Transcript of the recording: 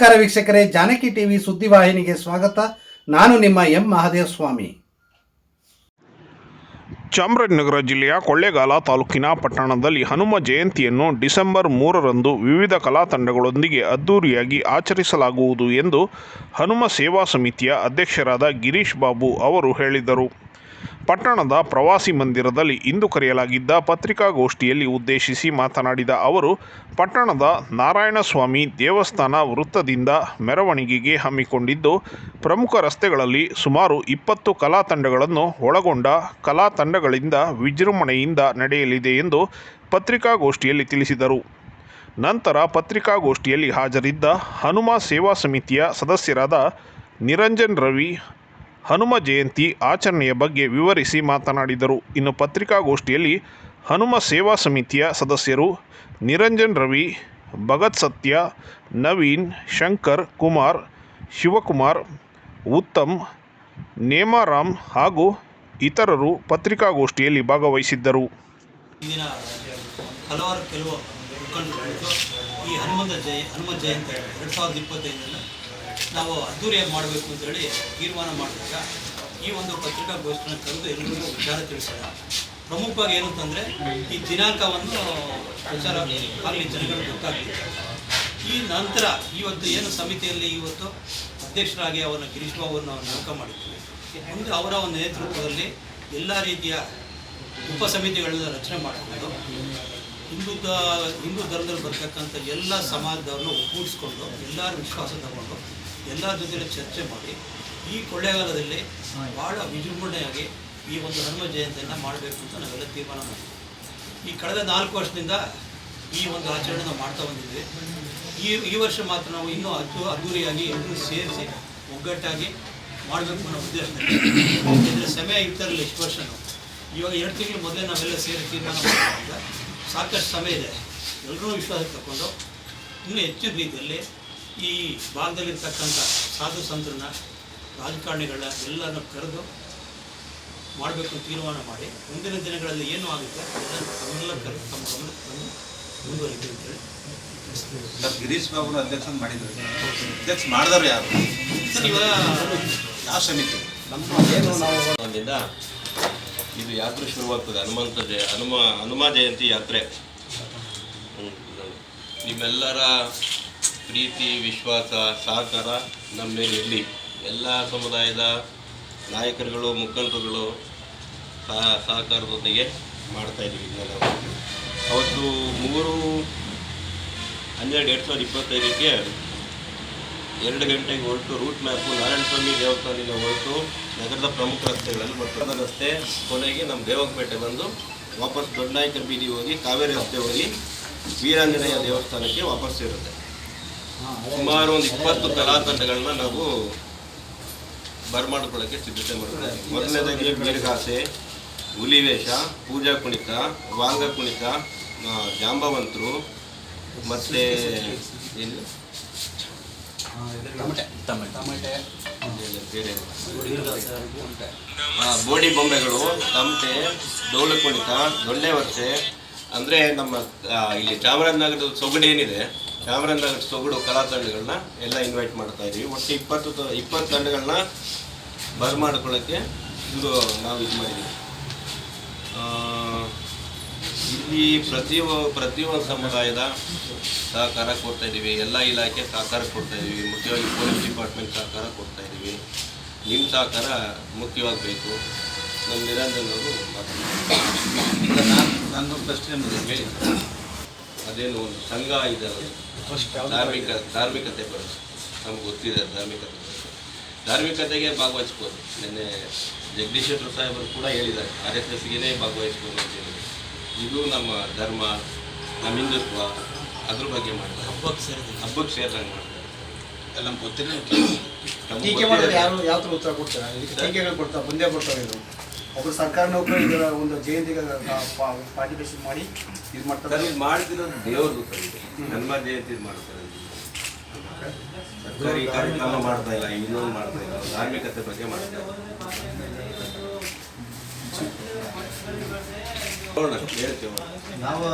ನಮಸ್ಕಾರ ವೀಕ್ಷಕರೇ, ಜಾನಕಿ ಟಿವಿ ಸುದ್ದಿವಾಹಿನಿಗೆ ಸ್ವಾಗತ. ನಾನು ನಿಮ್ಮ ಎಂ ಮಹಾದೇವ ಸ್ವಾಮಿ ಚಾಮರಾಜನಗರ ಜಿಲ್ಲೆಯ ಕೊಳ್ಳೇಗಾಲ ತಾಲೂಕಿನ ಪಟ್ಟಣದಲ್ಲಿ ಹನುಮ ಜಯಂತಿಯನ್ನು ಡಿಸೆಂಬರ್ ಮೂರರಂದು ವಿವಿಧ ಕಲಾ ತಂಡಗಳೊಂದಿಗೆ ಅದ್ದೂರಿಯಾಗಿ ಆಚರಿಸಲಾಗುವುದು ಎಂದು ಹನುಮ ಸೇವಾ ಸಮಿತಿಯ ಅಧ್ಯಕ್ಷರಾದ ಗಿರೀಶ್ ಬಾಬು ಅವರು ಹೇಳಿದರು. ಪಟ್ಟಣದ ಪ್ರವಾಸಿ ಮಂದಿರದಲ್ಲಿ ಇಂದು ಕರೆಯಲಾಗಿದ್ದ ಪತ್ರಿಕಾಗೋಷ್ಠಿಯಲ್ಲಿ ಉದ್ದೇಶಿಸಿ ಮಾತನಾಡಿದ ಅವರು, ಪಟ್ಟಣದ ನಾರಾಯಣಸ್ವಾಮಿ ದೇವಸ್ಥಾನ ವೃತ್ತದಿಂದ ಮೆರವಣಿಗೆಗೆ ಹಮ್ಮಿಕೊಂಡಿದ್ದು, ಪ್ರಮುಖ ರಸ್ತೆಗಳಲ್ಲಿ ಸುಮಾರು ಇಪ್ಪತ್ತು ಕಲಾ ತಂಡಗಳನ್ನು ಒಳಗೊಂಡ ಕಲಾ ತಂಡಗಳಿಂದ ವಿಜೃಂಭಣೆಯಿಂದ ನಡೆಯಲಿದೆ ಎಂದು ಪತ್ರಿಕಾಗೋಷ್ಠಿಯಲ್ಲಿ ತಿಳಿಸಿದರು. ನಂತರ ಪತ್ರಿಕಾಗೋಷ್ಠಿಯಲ್ಲಿ ಹಾಜರಿದ್ದ ಹನುಮ ಸೇವಾ ಸಮಿತಿಯ ಸದಸ್ಯರಾದ ನಿರಂಜನ್ ರವಿ ಹನುಮ ಜಯಂತಿ ಆಚರಣೆಯ ಬಗ್ಗೆ ವಿವರಿಸಿ ಮಾತನಾಡಿದರು. ಇನ್ನು ಪತ್ರಿಕಾಗೋಷ್ಠಿಯಲ್ಲಿ ಹನುಮ ಸೇವಾ ಸಮಿತಿಯ ಸದಸ್ಯರು ನಿರಂಜನ್ ರವಿ, ಭಗತ್ ಸತ್ಯ, ನವೀನ್, ಶಂಕರ್, ಕುಮಾರ್, ಶಿವಕುಮಾರ್, ಉತ್ತಮ್, ನೇಮಾರಾಮ್ ಹಾಗೂ ಇತರರು ಪತ್ರಿಕಾಗೋಷ್ಠಿಯಲ್ಲಿ ಭಾಗವಹಿಸಿದ್ದರು. ಹಲವಾರು ಕೆಲವು ಮುಖಂಡರು ಈ ಹನುಮಂತ ಜಯ ಹನುಮ ಜಯಂತಿ ಎರಡು ಸಾವಿರದ ಇಪ್ಪತ್ತೈದನ್ನು ನಾವು ಅದ್ದೂರಿಯಾಗಿ ಮಾಡಬೇಕು ಅಂತೇಳಿ ತೀರ್ಮಾನ ಮಾಡಿದಾಗ ಈ ಒಂದು ಪತ್ರಿಕಾಗೋಷ್ಠಿನ ಕರೆದು ಎಲ್ಲರಿಗೂ ವಿಚಾರ ತಿಳಿಸಿದ. ಪ್ರಮುಖವಾಗಿ ಏನು ಅಂತಂದರೆ ಈ ದಿನಾಂಕವನ್ನು ಪ್ರಚಾರ ಆಗಲಿ ಜನಗಳು ಗೊತ್ತಾಗ್ತಿದೆ ಈ ನಂತರ ಇವತ್ತು ಏನು ಸಮಿತಿಯಲ್ಲಿ ಇವತ್ತು ಅಧ್ಯಕ್ಷರಾಗಿ ಅವರನ್ನು ಗಿರೀಶ್ ಬಾಬುವನ್ನು ನೇಮಕ ಮಾಡಿದ್ದೀವಿ ಮುಂದೆ ಅವರ ಒಂದು ನೇತೃತ್ವದಲ್ಲಿ ಎಲ್ಲ ರೀತಿಯ ಉಪ ಸಮಿತಿಗಳನ್ನ ರಚನೆ ಮಾಡಿಕೊಂಡು ಹಿಂದೂ ಹಿಂದೂ ಧರ್ಮದಲ್ಲಿ ಬರ್ತಕ್ಕಂಥ ಎಲ್ಲ ಸಮಾಜದವ್ರನ್ನ ಒಗ್ಗೂಡಿಸ್ಕೊಂಡು ಎಲ್ಲರೂ ವಿಶ್ವಾಸ ತಗೊಂಡು ಎಲ್ಲರ ಜೊತೆಲಿ ಚರ್ಚೆ ಮಾಡಿ ಈ ಕೊಳ್ಳೇಗಾಲದಲ್ಲಿ ಬಹಳ ವಿಜೃಂಭಣೆಯಾಗಿ ಈ ಒಂದು ಹನುಮ ಜಯಂತಿಯನ್ನು ಮಾಡಬೇಕು ಅಂತ ನಾವೆಲ್ಲ ತೀರ್ಮಾನ ಮಾಡಿದ್ವಿ. ಈ ಕಳೆದ ನಾಲ್ಕು ವರ್ಷದಿಂದ ಈ ಒಂದು ಆಚರಣೆ ನಾವು ಮಾಡ್ತಾ ಬಂದಿದ್ವಿ. ಈ ಈ ವರ್ಷ ಮಾತ್ರ ನಾವು ಇನ್ನೂ ಅದ್ದು ಅದ್ದೂರಿಯಾಗಿ ಎಲ್ಲರೂ ಸೇರಿಸಿ ಒಗ್ಗಟ್ಟಾಗಿ ಮಾಡಬೇಕು ಅನ್ನೋ ಉದ್ದೇಶ. ಯಾಕೆಂದರೆ ಸಮಯ ಇರ್ತಾರಲ್ಲ ಇಷ್ಟು ವರ್ಷ ನಾವು. ಇವಾಗ ಎರಡು ತಿಂಗಳು ಮೊದಲೇ ನಾವೆಲ್ಲ ಸೇರಿ ತೀರ್ಮಾನ ಮಾಡಿದಾಗ ಸಾಕಷ್ಟು ಸಮಯ ಇದೆ. ಎಲ್ಲರೂ ವಿಶ್ವಾಸ ತಗೊಂಡು ಇನ್ನೂ ಹೆಚ್ಚಿನ ರೀತಿಯಲ್ಲಿ ಈ ಭಾಗದಲ್ಲಿರ್ತಕ್ಕಂಥ ಸಾಧು ಸಂತರನ್ನ ರಾಜಕಾರಣಿಗಳನ್ನ ಎಲ್ಲರನ್ನ ಕರೆದು ಮಾಡಬೇಕು ಅಂತ ತೀರ್ಮಾನ ಮಾಡಿ ಮುಂದಿನ ದಿನಗಳಲ್ಲಿ ಏನು ಆಗುತ್ತೆ ಅದನ್ನು ತಮ್ಮೆಲ್ಲ ಕರೆದು ತಮ್ಮ ಗಮನಕ್ಕೆ ಮುಂದುವರಿಕೆ ಅಂತ ಅಂತೇಳಿ ಸರ್ ಗಿರೀಶ್ ಬಾಬು ಅಧ್ಯಕ್ಷ ಮಾಡಿದ್ರು ಅಧ್ಯಕ್ಷ ಮಾಡಿದವ್ರು ಯಾರು? ಯಾವ ಸಮಿತಿ? ಒಂದಿಂದ ಇದು ಯಾತ್ರೆ ಶುರುವಾಗ್ತದೆ ಹನುಮಂತ ಜಯ ಹನುಮ ಹನುಮ ಜಯಂತಿ ಯಾತ್ರೆ. ನಿಮ್ಮೆಲ್ಲರ ಪ್ರೀತಿ, ವಿಶ್ವಾಸ, ಸಹಕಾರ ನಮ್ಮ ಮೇಲೆ ಇರಲಿ. ಎಲ್ಲ ಸಮುದಾಯದ ನಾಯಕರುಗಳು, ಮುಖಂಡರುಗಳು ಸಹ ಸಹಕಾರದೊಂದಿಗೆ ಮಾಡ್ತಾ ಇದ್ದೀವಿ ನಾವು. ಅವತ್ತು ಮೂರು, ಹನ್ನೆರಡು ಎರಡು ಸಾವಿರದ ಇಪ್ಪತ್ತೈದಕ್ಕೆ ಎರಡು ಗಂಟೆಗೆ ಹೊರಟು ರೂಟ್ ಮ್ಯಾಪು ನಾರಾಯಣಸ್ವಾಮಿ ದೇವಸ್ಥಾನದಿಂದ ಹೊರಟು ನಗರದ ಪ್ರಮುಖ ರಸ್ತೆಗಳಲ್ಲಿ ಮೊತ್ತದ ರಸ್ತೆ ಕೊನೆಗೆ ನಮ್ಮ ದೇವಕಪೇಟೆ ಬಂದು ವಾಪಸ್ ದೊಡ್ಡನಾಯಕರ ಬೀದಿ ಹೋಗಿ ಕಾವೇರಿ ರಸ್ತೆ ಹೋಗಿ ವೀರಾಂಜನೇಯ ದೇವಸ್ಥಾನಕ್ಕೆ ವಾಪಸ್ ಸೇರುತ್ತೆ. ಸುಮಾರು ಒಂದು ಇಪ್ಪತ್ತು ಕಲಾ ತಂಡಗಳನ್ನ ನಾವು ಬರಮಾಡ್ಕೊಳ್ಳೋಕ್ಕೆ ಸಿದ್ಧತೆ ಮಾಡಿದ್ರೆ ಮೊದಲನೇದಾಗಿ ಬೀರ್ಗಾಸೆ ಹುಲಿವೇಷ ಪೂಜಾ ಕುಣಿತ ವಾಂಗ ಕುಣಿತ ಜಾಂಬವಂತರು ಮತ್ತೆ ಏನು? ಬೋಡಿ ಬೊಂಬೆಗಳು ತಮಟೆ ಡೋಲು ಕುಣಿತ ದೊಳ್ಳೆ ವರ್ಷೆ ಅಂದರೆ ನಮ್ಮ ಇಲ್ಲಿ ಚಾಮರಾಜನಗರದ ಸೊಗಡು ಏನಿದೆ ಚಾಮರಾಜನಗರ ಸೊಗಡು ಕಲಾ ತಂಡಗಳನ್ನ ಎಲ್ಲ ಇನ್ವೈಟ್ ಮಾಡ್ತಾ ಇದ್ದೀವಿ ಒಟ್ಟು ಇಪ್ಪತ್ತು ಇಪ್ಪತ್ತು ತಂಡಗಳನ್ನ ಬರಮಾಡ್ಕೊಳ್ಳೋಕ್ಕೆ ಇದು ನಾವು ಇದು ಮಾಡಿದ್ದೀವಿ ಇಲ್ಲಿ ಪ್ರತಿಯೊ ಪ್ರತಿಯೊಂದು ಸಮುದಾಯದ ಸಹಕಾರ ಕೊಡ್ತಾ ಇದ್ದೀವಿ ಎಲ್ಲ ಇಲಾಖೆ ಸಹಕಾರ ಕೊಡ್ತಾ ಇದ್ದೀವಿ ಮುಖ್ಯವಾಗಿ ಪೊಲೀಸ್ ಡಿಪಾರ್ಟ್ಮೆಂಟ್ ಸಹಕಾರ ಕೊಡ್ತಾ ಇದ್ದೀವಿ ನಿಮ್ಮ ಸಹಕಾರ ಮುಖ್ಯವಾಗಿ ಬೇಕು ನಮ್ಮ ನಿರಂಜನ್ ಅವರು ಮಾತಾಡ್ತಾರೆ. ಈಗ ನಾನು ನನ್ನೊಂದು ಪ್ರಶ್ನೆ ನಿಮಗೆ. ಹೇಳಿ ಅದೇನು ಒಂದು ಸಂಘ ಇದೆ. ಧಾರ್ಮಿಕ ಧಾರ್ಮಿಕತೆ ಬರುತ್ತೆ. ನಮ್ಗೆ ಗೊತ್ತಿದೆ ಧಾರ್ಮಿಕತೆ ಧಾರ್ಮಿಕತೆಗೆ ಭಾಗವಹಿಸ್ಬೋದು. ನಿನ್ನೆ ಜಗದೀಶ್ವರ ಸಾಹೇಬರು ಕೂಡ ಹೇಳಿದ್ದಾರೆ. ಆರ್ ಎಸ್ ಎಸ್ಗೆ ಭಾಗವಹಿಸ್ಬೋದು ಅಂತ ಹೇಳಿದ್ರು ಇದು ನಮ್ಮ ಧರ್ಮ ನಮ್ಮ ಹಿಂದುತ್ವ ಅದ್ರ ಬಗ್ಗೆ ಮಾಡ್ತಾರೆ ಹಬ್ಬಕ್ಕೆ ಸೇರಿ ಹಬ್ಬಕ್ಕೆ ಸೇರಿದಂಗೆ ಮಾಡ್ತಾರೆ ಎಲ್ಲ ನಮ್ಗೆ ಗೊತ್ತಿಲ್ಲ. ಟೀಕೆ ಮಾಡಿದ್ರೆ ಯಾರು ಯಾವ ಥರ ಉತ್ತರ ಕೊಡ್ತಾರೆ? ಟೀಕೆಗಳು ಕೊಡ್ತಾ ಬಂದೇ ಬರ್ತಾರೆ ಇದು ಒಬ್ಬರು ಸರ್ಕಾರ ನೌಕರಿ ಇದರ ಒಂದು ಜಯಂತಿಗೆ ಪಾರ್ಟಿಸಿಪೇಷನ್ ಮಾಡಿ ಇದು ಮಾಡ್ತಾರೆ ಇದು ಮಾಡ್ತಿರೋದು ದೇವ್ರದ್ದು. ಜಯಂತಿ ಮಾಡ್ತಾರೆ ಸರ್ಕಾರಿ ಕಾರ್ಯಕ್ರಮ ಮಾಡ್ತಾ ಇಲ್ಲ ಇನ್ನೊಂದು ಮಾಡ್ತಾ ಇಲ್ಲ ಧಾರ್ಮಿಕತೆ ಬಗ್ಗೆ ಮಾಡ್ತಾ ಇಲ್ಲ. ನೋಡೋಣ ಹೇಳ್ತೇವೆ. ನಾವು